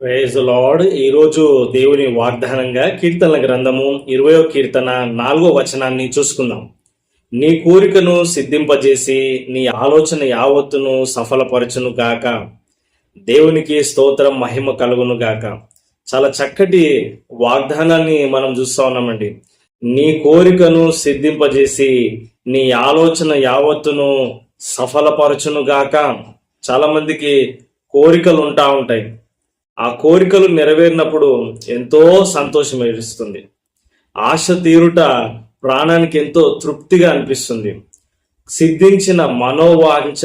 Praise lord ఈరోజు దేవుని వాగ్దానంగా కీర్తనల గ్రంథము ఇరవయో కీర్తన నాలుగో వచనాన్ని చూసుకుందాం. నీ కోరికను సిద్ధింపజేసి నీ ఆలోచన యావత్తును సఫలపరచును గాక. దేవునికి స్తోత్రం మహిమ కలుగును గాక. చాలా చక్కటి వాగ్దానాన్ని మనం చూస్తా ఉన్నామండి. నీ కోరికను సిద్ధింపజేసి నీ ఆలోచన యావత్తును సఫలపరచును గాక. చాలా మందికి కోరికలు ఉంటా ఉంటాయి. ఆ కోరికలు నెరవేరినప్పుడు ఎంతో సంతోషం ఏడుస్తుంది. ఆశ తీరుట ప్రాణానికి ఎంతో తృప్తిగా అనిపిస్తుంది. సిద్ధించిన మనోవాంఛ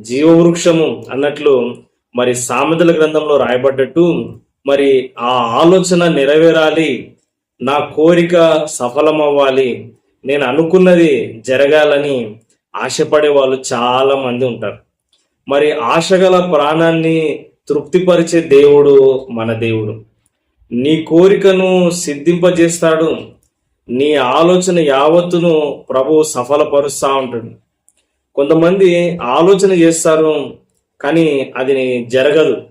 జీవవృక్షము అన్నట్లు మరి సామెతల గ్రంథంలో రాయబడ్డట్టు మరి ఆ ఆలోచన నెరవేరాలి నా కోరిక సఫలమవ్వాలి నేను అనుకున్నది జరగాలని ఆశపడే వాళ్ళు చాలా మంది ఉంటారు. మరి ఆశగల ప్రాణాన్ని తృప్తిపరిచే దేవుడు మన దేవుడు. నీ కోరికను సిద్ధింపజేస్తాడు. నీ ఆలోచన యావత్తును ప్రభు సఫలపరుస్తూ ఉంటాడు. కొంతమంది ఆలోచన చేస్తారు కానీ అది జరగదు.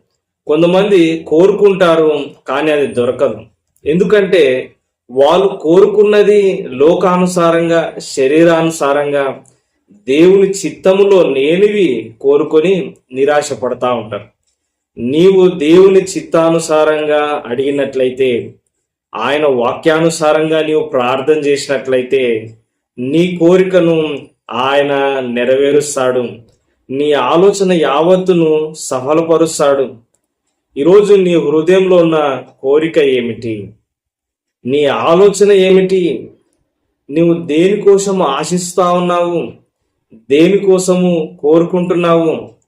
కొంతమంది కోరుకుంటారు కానీ అది దొరకదు. ఎందుకంటే వాళ్ళు కోరుకున్నది లోకానుసారంగా శరీరానుసారంగా దేవుని చిత్తములో లేనివి కోరుకొని నిరాశ పడతా ఉంటారు. నీవు దేవుని చిత్తానుసారంగా అడిగినట్లయితే ఆయన వాక్యానుసారంగా నీవు ప్రార్థన చేసినట్లయితే నీ కోరికను ఆయన నెరవేరుస్తాడు. నీ ఆలోచన యావత్తును సఫలపరుస్తాడు. ఈరోజు నీ హృదయంలో ఉన్న కోరిక ఏమిటి? నీ ఆలోచన ఏమిటి? నువ్వు దేనికోసం ఆశిస్తా ఉన్నావు? దేనికోసము కోరుకుంటున్నావు?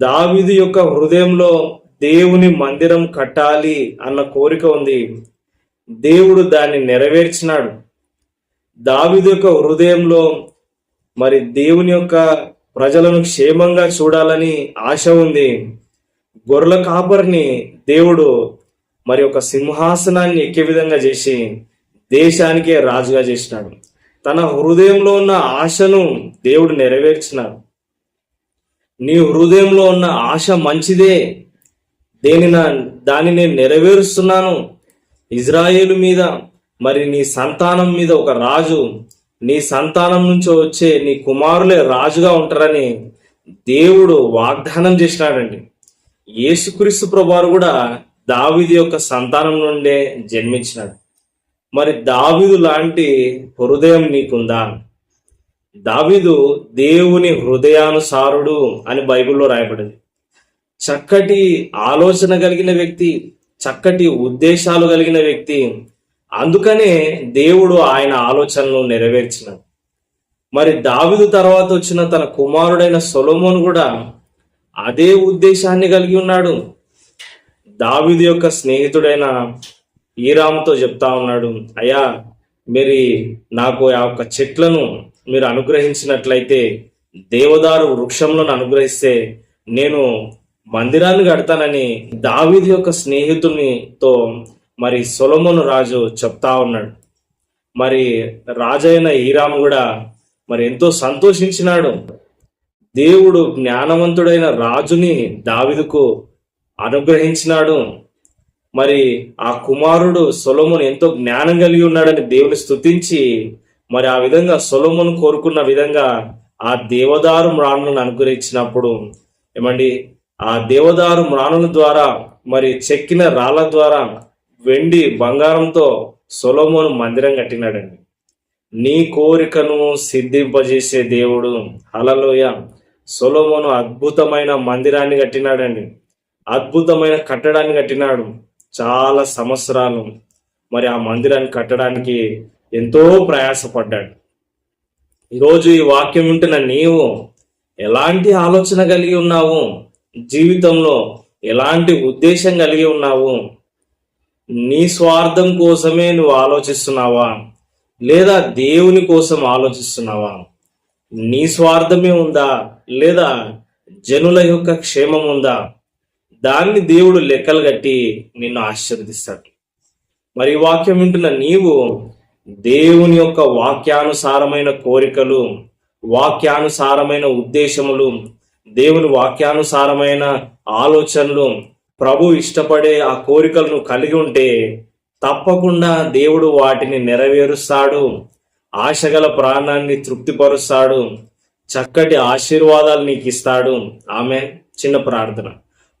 దావీదు యొక్క హృదయంలో దేవుని మందిరం కట్టాలి అన్న కోరిక ఉంది. దేవుడు దాన్ని నెరవేర్చినాడు. దావీదు యొక్క హృదయంలో మరి దేవుని యొక్క ప్రజలను క్షేమంగా చూడాలని ఆశ ఉంది. గొర్రెల కాపరిని దేవుడు మరి ఒక సింహాసనాన్ని ఎక్కే విధంగా చేసి దేశానికే రాజుగా చేసినాడు. తన హృదయంలో ఉన్న ఆశను దేవుడు నెరవేర్చినాడు. నీ హృదయంలో ఉన్న ఆశ మంచిదే. దేని దాన్ని నేను నెరవేరుస్తున్నాను. ఇజ్రాయేలు మీద మరి నీ సంతానం మీద ఒక రాజు నీ సంతానం నుంచి వచ్చే నీ కుమారులే రాజుగా ఉంటారని దేవుడు వాగ్దానం చేసినాడండి. యేసుక్రీస్తు ప్రభువారు కూడా దావిది యొక్క సంతానం నుండే జన్మించినాడు. మరి దావిదు లాంటి హృదయం నీకుందా? దావీదు దేవుని హృదయానుసారుడు అని బైబిల్లో రాయబడింది. చక్కటి ఆలోచన కలిగిన వ్యక్తి చక్కటి ఉద్దేశాలు కలిగిన వ్యక్తి. అందుకనే దేవుడు ఆయన ఆలోచనలు నెరవేర్చినాడు. మరి దావిదు తర్వాత వచ్చిన తన కుమారుడైన సొలోమోన్ కూడా అదే ఉద్దేశాన్ని కలిగి ఉన్నాడు. దావిదు యొక్క స్నేహితుడైన ఈరామ్తో చెప్తా ఉన్నాడు అయ్యా మరి నాకు ఆ యొక్క చెట్లను మీరు అనుగ్రహించినట్లయితే దేవదారు వృక్షంలోను అనుగ్రహిస్తే నేను మందిరాన్ని కడతానని దావీది యొక్క స్నేహితునితో మరి సొలమును రాజు చెప్తా ఉన్నాడు. మరి రాజైన హీరాము కూడా మరి ఎంతో సంతోషించినాడు. దేవుడు జ్ఞానవంతుడైన రాజుని దావిదుకు అనుగ్రహించినాడు. మరి ఆ కుమారుడు సొలమును ఎంతో జ్ఞానం కలిగి ఉన్నాడని దేవుని స్తుతించి మరి ఆ విధంగా సొలమును కోరుకున్న విధంగా ఆ దేవదారు మ్రాణులను అనుగ్రహించినప్పుడు ఏమండి ఆ దేవదారు మ్రాణుల ద్వారా మరి చెక్కిన రాళ్ళ ద్వారా వెండి బంగారంతో సొలమును మందిరం కట్టినాడండి. నీ కోరికను సిద్ధింపజేసే దేవుడు అలలోయ సొలమును అద్భుతమైన మందిరాన్ని కట్టినాడండి. అద్భుతమైన కట్టడాన్ని కట్టినాడు. చాలా సంవత్సరాలు మరి ఆ మందిరాన్ని కట్టడానికి ఎంతో ప్రయాసపడ్డాడు. ఈరోజు ఈ వాక్యం ఉంటున్న నీవు ఎలాంటి ఆలోచన కలిగి ఉన్నావు? జీవితంలో ఎలాంటి ఉద్దేశం కలిగి ఉన్నావు? నీ స్వార్థం కోసమే నువ్వు ఆలోచిస్తున్నావా? లేదా దేవుని కోసం ఆలోచిస్తున్నావా? నీ స్వార్థమే ఉందా? లేదా జనుల యొక్క క్షేమం ఉందా? దాన్ని దేవుడు లెక్కలు కట్టి నిన్ను ఆశీర్వదిస్తాడు. మరి వాక్యం వింటున్న నీవు దేవుని యొక్క వాక్యానుసారమైన కోరికలు వాక్యానుసారమైన ఉద్దేశములు దేవుని వాక్యానుసారమైన ఆలోచనలు ప్రభు ఇష్టపడే ఆ కోరికలను కలిగి ఉంటే తప్పకుండా దేవుడు వాటిని నెరవేరుస్తాడు ఆశగల ప్రాణాన్ని తృప్తిపరుస్తాడు చక్కటి ఆశీర్వాదాలు నీకు ఇస్తాడు ఆమె చిన్న ప్రార్థన.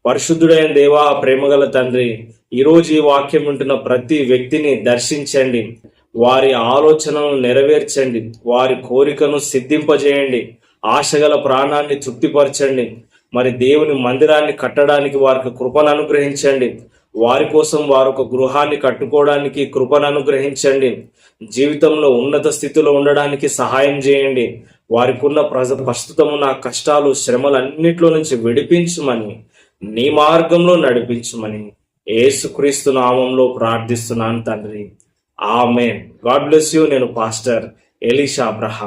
పరిశుద్ధుడైన దేవా ప్రేమగల తండ్రి ఈరోజు ఈ వాక్యం ఉంటున్న ప్రతి వ్యక్తిని దర్శించండి. వారి ఆలోచనలను నెరవేర్చండి. వారి కోరికను సిద్ధింపజేయండి. ఆశగల ప్రాణాన్ని తృప్తిపరచండి. మరి దేవుని మందిరాన్ని కట్టడానికి వారికి కృపను అనుగ్రహించండి. వారి కోసం వారు ఒక గృహాన్ని కట్టుకోవడానికి కృపను అనుగ్రహించండి. జీవితంలో ఉన్నత స్థితిలో ఉండడానికి సహాయం చేయండి. వారికి ఉన్న ప్రజ ప్రస్తుతం ఉన్న కష్టాలు శ్రమలన్నిట్లో నుంచి విడిపించమని నీ మార్గంలో నడిపించమని ఏసుక్రీస్తు నామంలో ప్రార్థిస్తున్నాను తండ్రి. ఆమెన్. God bless you. నేను పాస్టర్ ఎలీషా అబ్రహాం.